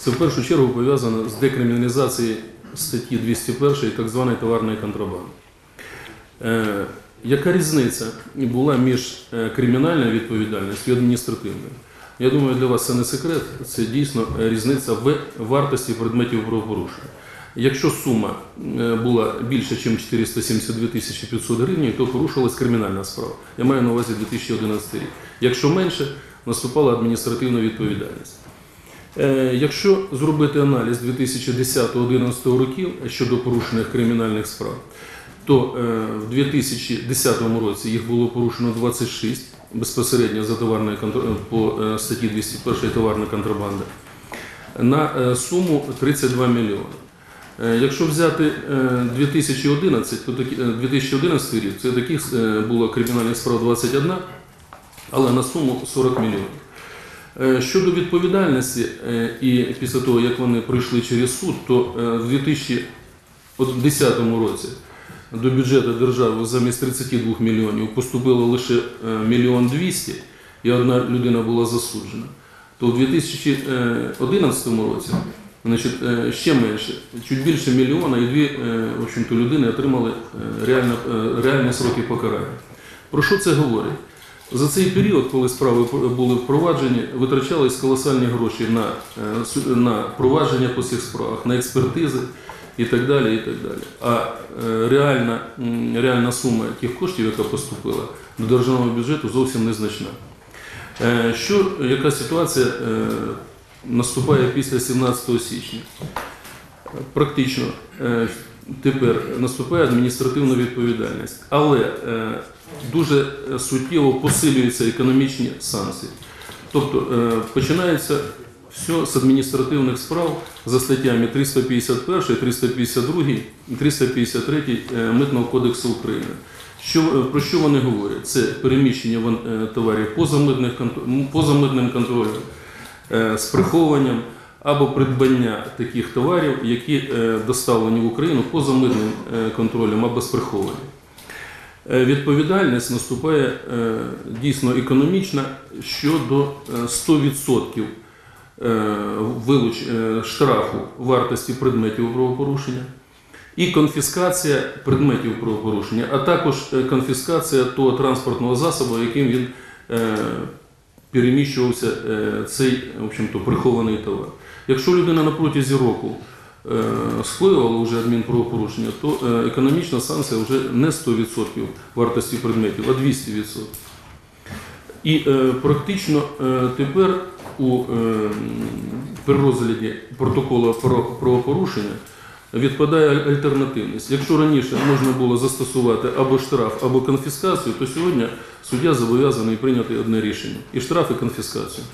Це в першу чергу пов'язано з декриміналізацією статті 201 так званої товарної контрабанди. Е, яка різниця була між е, кримінальною відповідальністю і адміністративною? Я думаю, для вас це не секрет, це дійсно е, різниця в вартості предметів правопорушення. Якщо сума була більше, ніж 472 тисячі 500 гривень, то порушилась кримінальна справа. Я маю на увазі 2011 рік. Якщо менше, наступала адміністративна відповідальність. Е, Якщо зробити аналіз 2010-2011 років щодо порушених кримінальних справ, то е, в 2010 році їх було порушено 26 безпосередньо за товарною по е, статті 201 товарна контрабанда на суму 32 мільйони. Якщо взяти е, 2011, то е, 2011 рік це таких було кримінальних справ 21, але на суму 40 мільйонів. Е, Щодо відповідальності, е, і після того, як вони пройшли через суд, то е, в 2010 році до бюджету держави замість 32 мільйонів поступило лише мільйон 200, і одна людина була засуджена. То в 2011 році значить, ще менше, чуть більше мільйона, і дві в людини отримали реальні сроки покарання. Про що це говорить? За цей період, коли справи були впроваджені, витрачались колосальні гроші на, е, на провадження по цих справах, на експертизи і так далі. І так далі. А е, реальна, реальна сума тих коштів, яка поступила до державного бюджету, зовсім незначна. Е, Що, яка ситуація наступає після 17 січня? Практично тепер наступає адміністративна відповідальність, але е, дуже суттєво посилюються економічні санкції. Тобто е, починається все з адміністративних справ за статтями 351, 352 353 е, Митного кодексу України. Що, е, про що вони говорять? Це переміщення е, товарів поза, митним контролем, е, з приховуванням або придбання таких товарів, які е, доставлені в Україну поза митним е, контролем або з приховуванням. Е, Відповідальність наступає дійсно економічна щодо е, 100% е, вилуч штрафу вартості предметів правопорушення і конфіскація предметів правопорушення, а також конфіскація того транспортного засобу, яким він переміщувався е, цей в общем-то, прихований товар. Якщо людина на протязі року е, вже адмінправопорушення, то е, економічна санкція вже не 100% вартості предметів, а 200%. І практично тепер у при розгляді протоколу про правопорушення відпадає альтернативність. Якщо раніше можна було застосувати або штраф, або конфіскацію, то сьогодні суддя зобов'язаний прийняти одне рішення і штраф, і конфіскацію.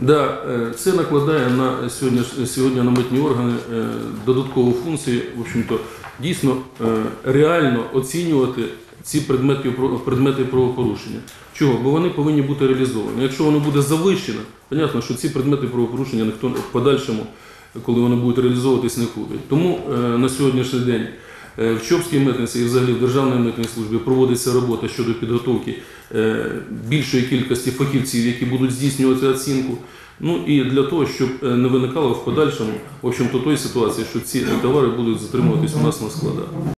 Да, е, це накладає на сьогодні, сьогодні на митні органи е, додаткову функцію, в дійсно е, реально оцінювати ці предмети, предмети правопорушення. Чого? Бо вони повинні бути реалізовані. Якщо воно буде завищено, понятно, що ці предмети правопорушення ніхто в подальшому, коли вони будуть реалізовуватись, не купить. Тому е, на сьогоднішній день е, в Чопській митниці і взагалі в Державній митній службі проводиться робота щодо підготовки е, більшої кількості фахівців, які будуть здійснювати оцінку. Ну і для того, щоб не виникало в подальшому, в общем-то, той ситуації, що ці товари будуть затримуватись у нас на складах.